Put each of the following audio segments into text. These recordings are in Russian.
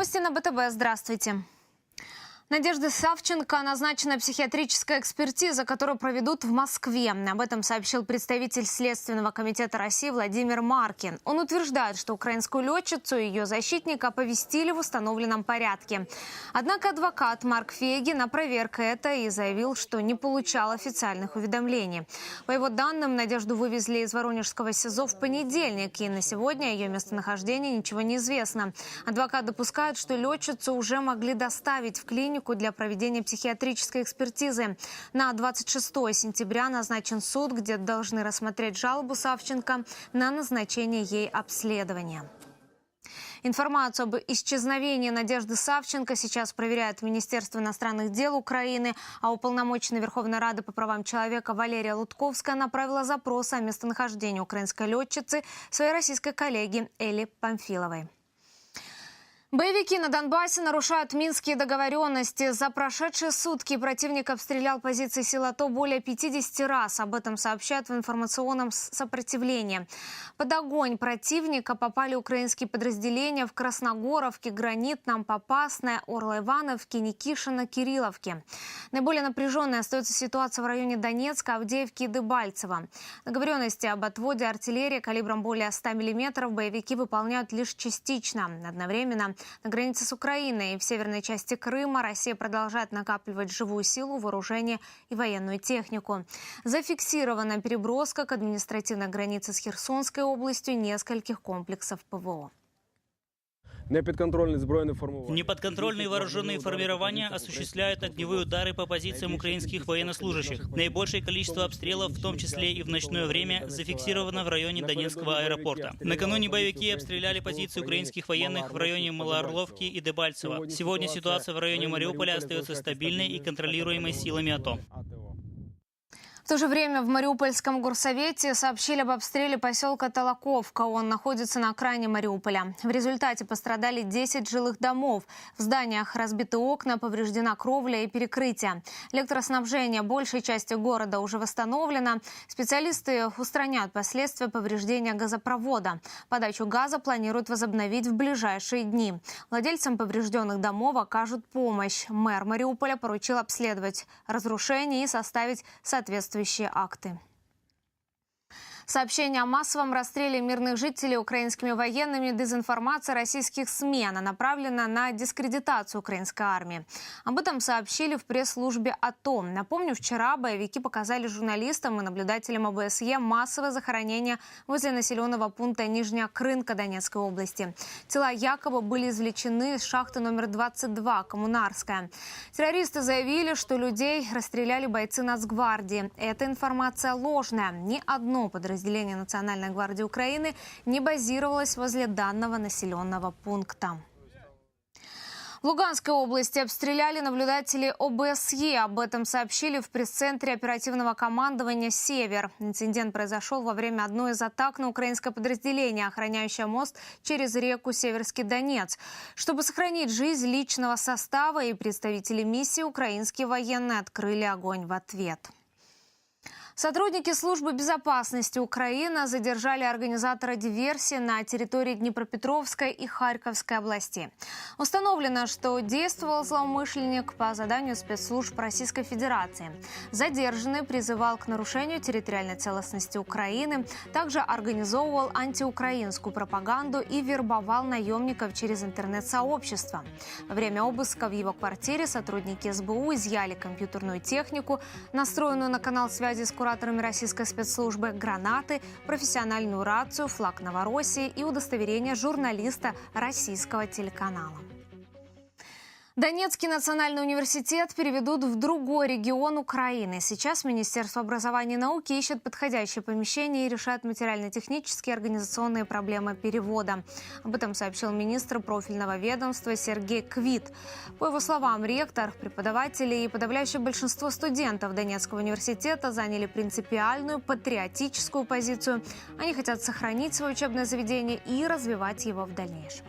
Новости на БТБ. Здравствуйте. Надежда Савченко назначена психиатрическая экспертиза, которую проведут в Москве. Об этом сообщил представитель Следственного комитета России Владимир Маркин. Он утверждает, что украинскую летчицу и ее защитника оповестили в установленном порядке. Однако адвокат Марк Фегин опроверг это и заявил, что не получал официальных уведомлений. По его данным, Надежду вывезли из Воронежского СИЗО в понедельник, и на сегодня ее местонахождение ничего не известно. Адвокат допускает, что летчицу уже могли доставить в клинику клинику для проведения психиатрической экспертизы. На 26 сентября назначен суд, где должны рассмотреть жалобу Савченко на назначение ей обследования. Информацию об исчезновении Надежды Савченко сейчас проверяет Министерство иностранных дел Украины, а уполномоченная Верховной Рады по правам человека Валерия Лутковская направила запрос о местонахождении украинской летчицы своей российской коллеге Эли Памфиловой. Боевики на Донбассе нарушают минские договоренности. За прошедшие сутки противник обстрелял позиции сил АТО более 50 раз. Об этом сообщают в информационном сопротивлении. Под огонь противника попали украинские подразделения в Красногоровке, Гранитном, Попасное, Орло-Ивановке, Никишино, Кирилловке. Наиболее напряженной остается ситуация в районе Донецка, Авдеевки и Дебальцева. Договоренности об отводе артиллерии калибром более 100 мм боевики выполняют лишь частично. Одновременно на границе с Украиной и в северной части Крыма Россия продолжает накапливать живую силу, вооружение и военную технику. Зафиксирована переброска к административной границе с Херсонской областью нескольких комплексов ПВО. Непідконтрольні збройні формування. Неподконтрольные вооруженные формирования осуществляют огневые удары по позициям украинских военнослужащих. Наибольшее количество обстрелов, в том числе и в ночное время, зафиксировано в районе Донецкого аэропорта. Накануне боевики обстреляли позиции украинских военных в районе Малоорловки и Дебальцево. Сегодня ситуация в районе Мариуполя остается стабильной и контролируемой силами АТО. В то же время в Мариупольском горсовете сообщили об обстреле поселка Толоковка. Он находится на окраине Мариуполя. В результате пострадали 10 жилых домов. В зданиях разбиты окна, повреждена кровля и перекрытие. Электроснабжение большей части города уже восстановлено. Специалисты устраняют последствия повреждения газопровода. Подачу газа планируют возобновить в ближайшие дни. Владельцам поврежденных домов окажут помощь. Мэр Мариуполя поручил обследовать разрушения и составить соответствующие акты. Сообщение о массовом расстреле мирных жителей украинскими военными дезинформация российских СМИ. Она направлена на дискредитацию украинской армии. Об этом сообщили в пресс-службе АТО. Напомню, вчера боевики показали журналистам и наблюдателям ОБСЕ массовое захоронение возле населенного пункта Нижняя Крынка Донецкой области. Тела якобы были извлечены из шахты номер 22, Коммунарская. Террористы заявили, что людей расстреляли бойцы Нацгвардии. Эта информация ложная. Ни одно подразделение подразделение Национальной гвардии Украины не базировалось возле данного населенного пункта. В Луганской области обстреляли наблюдатели ОБСЕ. Об этом сообщили в пресс-центре оперативного командования «Север». Инцидент произошел во время одной из атак на украинское подразделение, охраняющее мост через реку Северский Донец. Чтобы сохранить жизнь личного состава и представителей миссии, украинские военные открыли огонь в ответ. Сотрудники службы безопасности Украины задержали организатора диверсии на территории Днепропетровской и Харьковской областей. Установлено, что действовал злоумышленник по заданию спецслужб Российской Федерации. Задержанный призывал к нарушению территориальной целостности Украины, также организовывал антиукраинскую пропаганду и вербовал наемников через интернет-сообщество. Во время обыска в его квартире сотрудники СБУ изъяли компьютерную технику, настроенную на канал связи с кураторами российской спецслужбы, гранаты, профессиональную рацию, флаг Новороссии и удостоверение журналиста российского телеканала. Донецкий национальный университет переведут в другой регион Украины. Сейчас Министерство образования и науки ищет подходящее помещение и решает материально-технические и организационные проблемы перевода. Об этом сообщил министр профильного ведомства Сергей Квит. По его словам, ректор, преподаватели и подавляющее большинство студентов Донецкого университета заняли принципиальную патриотическую позицию. Они хотят сохранить свое учебное заведение и развивать его в дальнейшем.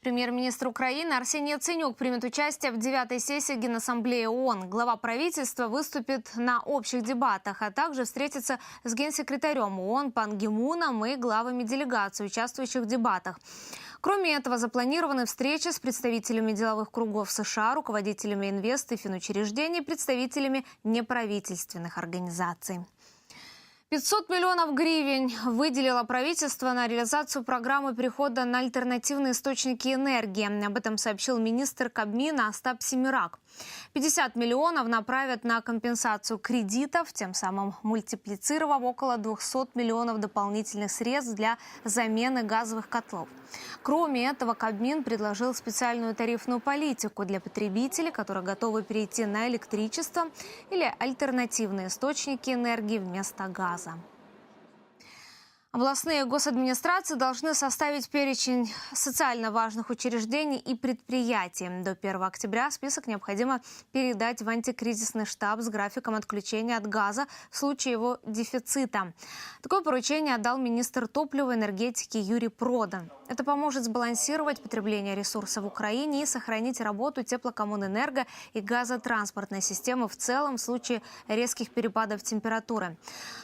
Премьер-министр Украины Арсений Яценюк примет участие в девятой сессии Генассамблеи ООН. Глава правительства выступит на общих дебатах, а также встретится с генсекретарем ООН Пан Гимуном и главами делегаций, участвующих в дебатах. Кроме этого, запланированы встречи с представителями деловых кругов США, руководителями инвест и финучреждений, представителями неправительственных организаций. 500 миллионов гривен выделило правительство на реализацию программы перехода на альтернативные источники энергии. Об этом сообщил министр Кабмина Остап Семирак. 50 миллионов направят на компенсацию кредитов, тем самым мультиплицировав около 200 миллионов дополнительных средств для замены газовых котлов. Кроме этого, Кабмин предложил специальную тарифную политику для потребителей, которые готовы перейти на электричество или альтернативные источники энергии вместо газа. Алмаза. Областные госадминистрации должны составить перечень социально важных учреждений и предприятий. До 1 октября список необходимо передать в антикризисный штаб с графиком отключения от газа в случае его дефицита. Такое поручение отдал министр топлива и энергетики Юрий Продан. Это поможет сбалансировать потребление ресурсов в Украине и сохранить работу теплокоммунэнерго и газотранспортной системы в целом в случае резких перепадов температуры.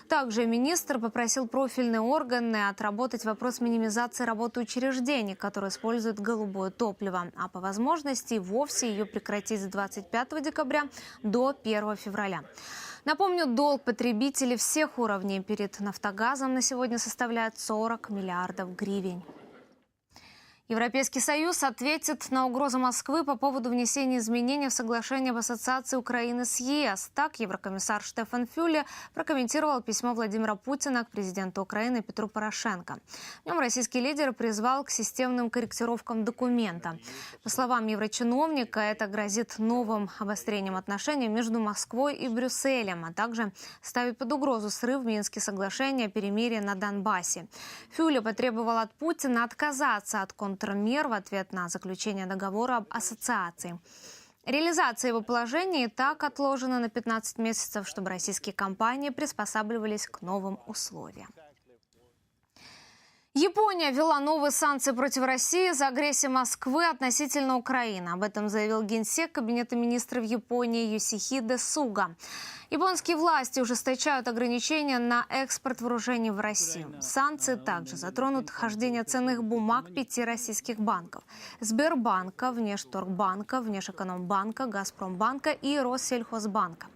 Также министр попросил профильные органы отработать вопрос минимизации работы учреждений, которые используют голубое топливо, а по возможности вовсе ее прекратить с 25 декабря до 1 февраля. Напомню, долг потребителей всех уровней перед «Нафтогазом» на сегодня составляет 40 миллиардов гривен. Европейский Союз ответит на угрозу Москвы по поводу внесения изменений в соглашение об ассоциации Украины с ЕС. Так еврокомиссар Штефан Фюле прокомментировал письмо Владимира Путина к президенту Украины Петру Порошенко. В нем российский лидер призвал к системным корректировкам документа. По словам еврочиновника, это грозит новым обострением отношений между Москвой и Брюсселем, а также ставит под угрозу срыв Минских соглашений о перемирии на Донбассе. Фюле потребовал от Путина отказаться от контроля контрмер в ответ на заключение договора об ассоциации. Реализация его положения и так отложена на 15 месяцев, чтобы российские компании приспосабливались к новым условиям. Япония ввела новые санкции против России за агрессию Москвы относительно Украины. Об этом заявил генсек Кабинета министров Японии Юсихиде Суга. Японские власти ужесточают ограничения на экспорт вооружений в Россию. Санкции также затронут хождение ценных бумаг пяти российских банков. Сбербанка, Внешторгбанка, Внешэкономбанка, Газпромбанка и Россельхозбанка.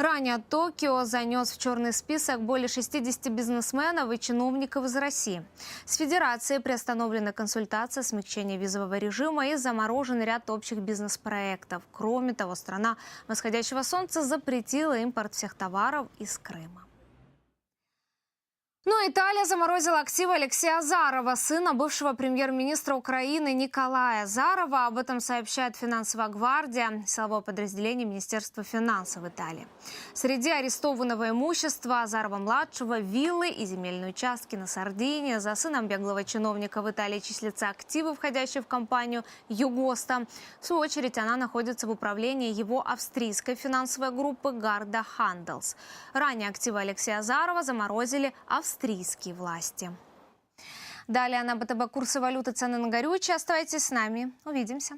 Ранее Токио занес в черный список более 60 бизнесменов и чиновников из России. С Федерацией приостановлена консультация, смягчение визового режима и заморожен ряд общих бизнес-проектов. Кроме того, страна восходящего солнца запретила импорт всех товаров из Крыма. Ну, Италия заморозила активы Алексея Азарова, сына бывшего премьер-министра Украины Николая Азарова. Об этом сообщает финансовая гвардия, силовое подразделение Министерства финансов Италии. Среди арестованного имущества Азарова-младшего виллы и земельные участки на Сардинии. За сыном беглого чиновника в Италии числятся активы, входящие в компанию Югоста. В свою очередь, она находится в управлении его австрийской финансовой группы Гарда Ханделс. Ранее активы Алексея Азарова заморозили австрийские австрийские власти. Далее на БТБ курсы валюты, цены на горючее. Оставайтесь с нами. Увидимся.